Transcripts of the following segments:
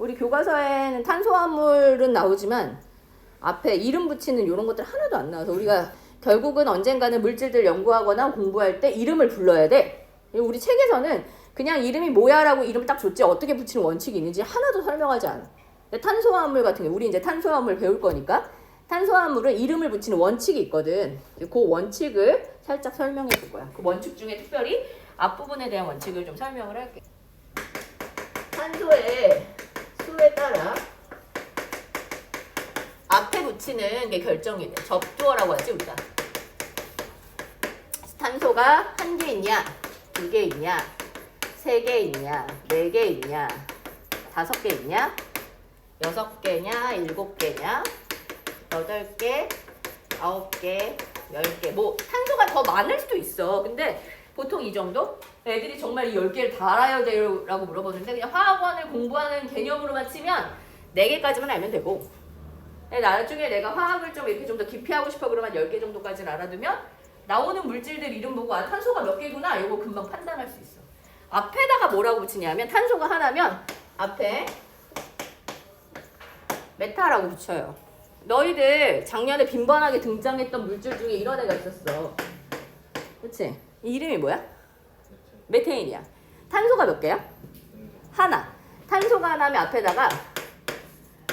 우리 교과서에는 탄소화물은 나오지만 앞에 이름 붙이는 이런 것들 하나도 안 나와서 우리가 결국은 언젠가는 물질들 연구하거나 공부할 때 이름을 불러야 돼. 우리 책에서는 그냥 이름이 뭐야라고 이름 딱 줬지 어떻게 붙이는 원칙이 있는지 하나도 설명하지 않아. 근데 탄소화물 같은 경우 우리 이제 탄소화물 배울 거니까 탄소화물은 이름을 붙이는 원칙이 있거든. 그 원칙을 살짝 설명해 줄 거야. 그 원칙 중에 특별히 앞부분에 대한 원칙을 좀 설명을 할게. 탄소 의 수에 따라 앞에 붙이는 게 결정이 돼. 접두어라고 하지 우리가. 탄소가 한 개 있냐, 두 개 있냐, 세 개 있냐, 네 개 있냐, 다섯 개 있냐, 여섯 개냐, 일곱 개냐, 여덟 개, 아홉 개, 열 개. 뭐 탄소가 더 많을 수도 있어. 근데 보통 이 정도? 애들이 정말 이열 개를 다 알아야 돼요라고 물어보는데 그냥 화학원을 공부하는 개념으로만 치면 네 개까지만 알면 되고 근데 나중에 내가 화학을 좀 이렇게 좀 더 깊이 하고 싶어 그러면 10개 정도까지는 알아두면 나오는 물질들 이름 보고 아 탄소가 몇 개구나 이거 금방 판단할 수 있어. 앞에다가 뭐라고 붙이냐면 탄소가 하나면 앞에 메타라고 붙여요. 너희들 작년에 빈번하게 등장했던 물질 중에 이런 애가 있었어. 그치? 이 이름이 뭐야? 메테인이야. 탄소가 몇 개야? 하나. 탄소가 하나면 앞에다가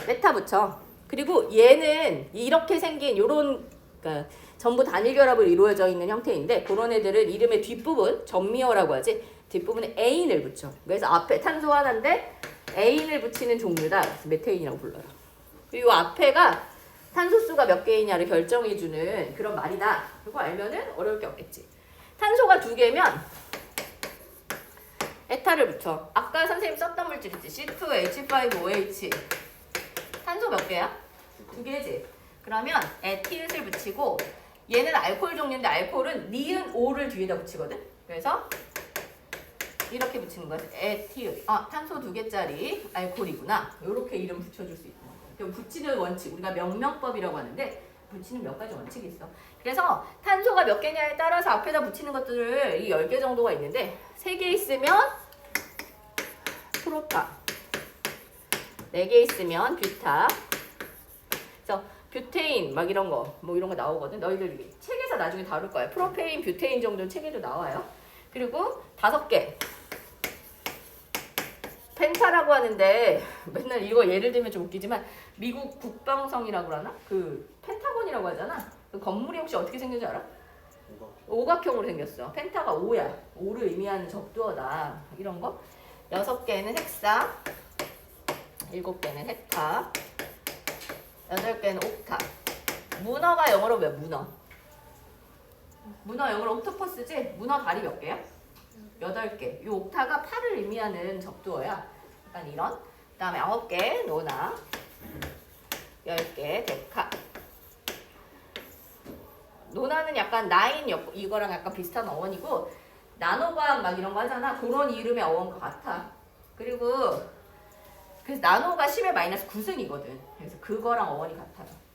메타 붙여. 그리고 얘는 이렇게 생긴 요런 그러니까 전부 단일 결합을 이루어져 있는 형태인데 그런 애들은 이름의 뒷부분 전미어라고 하지 뒷부분에 에인을 붙여. 그래서 앞에 탄소 하나인데 에인을 붙이는 종류다. 메테인이라고 불러요. 그리고 앞에가 탄소수가 몇 개이냐를 결정해주는 그런 말이다. 그거 알면은 어려울 게 없겠지. 탄소가 두 개면 에타를 붙여. 아까 선생님 썼던 물질 있지? C2H5OH. 탄소 몇 개야? 두 개지. 그러면 에티읕을 붙이고 얘는 알코올 종류인데 알코올은 니은 오를 뒤에다 붙이거든. 그래서 이렇게 붙이는 거야. 에티읕. 아, 탄소 두 개짜리 알코올이구나. 이렇게 이름 붙여줄 수. 그럼 붙이는 원칙 우리가 명명법이라고 하는데 붙이는 몇 가지 원칙이 있어. 그래서 탄소가 몇 개냐에 따라서 앞에다 붙이는 것들을 이 10개 정도가 있는데 3개 있으면 프로파 4개 있으면 뷰타. 그래서 뷰테인 막 이런 거 뭐 이런 거 나오거든. 너희들 책에서 나중에 다룰 거야. 프로페인 뷰테인 정도는 책에도 나와요. 그리고 다섯 개 펜타라고 하는데 맨날 이거 예를 들면 좀 웃기지만 미국 국방성이라고 하나 그 펜타곤이라고 하잖아 그 건물이 혹시 어떻게 생긴지 알아? 오각형으로 생겼어. 펜타가 5야. 5를 의미하는 적두어다. 이런 거. 여섯 개는 헥사. 일곱 개는 헥타. 여덟 개는 옥타. 문어가 영어로 뭐야? 문어. 문어 영어로 옥토퍼스지? 문어 다리 몇 개야? 여덟 개. 이 옥타가 8을 의미하는 적두어야. 약간 이런. 그 다음에 아홉 개 노나. 열 개 데카. 노나는 약간 나인 역- 이거랑 약간 비슷한 어원이고 나노과학 막 이런 거 하잖아 그런 이름의 어원과 같아 그리고 그래서 나노가 10의 마이너스 9승이거든 그래서 그거랑 어원이 같아요 그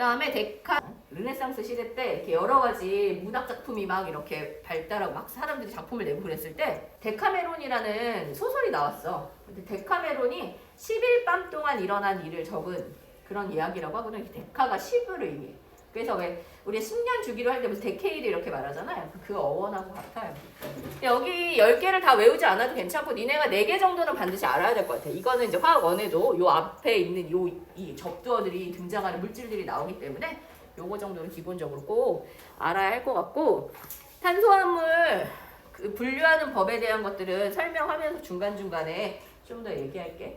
다음에 데카 르네상스 시대 때 이렇게 여러 가지 문학 작품이 막 이렇게 발달하고 막 사람들이 작품을 내고 그랬을 때 데카메론이라는 소설이 나왔어. 근데 데카메론이 10일 밤 동안 일어난 일을 적은 그런 이야기라고 하거든. 데카가 10을 의미해 그래서 왜 우리 10년 주기로 할 때 무슨 데케이드 이렇게 말하잖아요. 그 어원하고 같아요. 여기 10개를 다 외우지 않아도 괜찮고 니네가 4개 정도는 반드시 알아야 될 것 같아. 이거는 이제 화학 원에도 요 앞에 있는 요 이 접두어들이 등장하는 물질들이 나오기 때문에 요거 정도는 기본적으로 꼭 알아야 할 것 같고 탄소화물 그 분류하는 법에 대한 것들은 설명하면서 중간중간에 좀 더 얘기할게.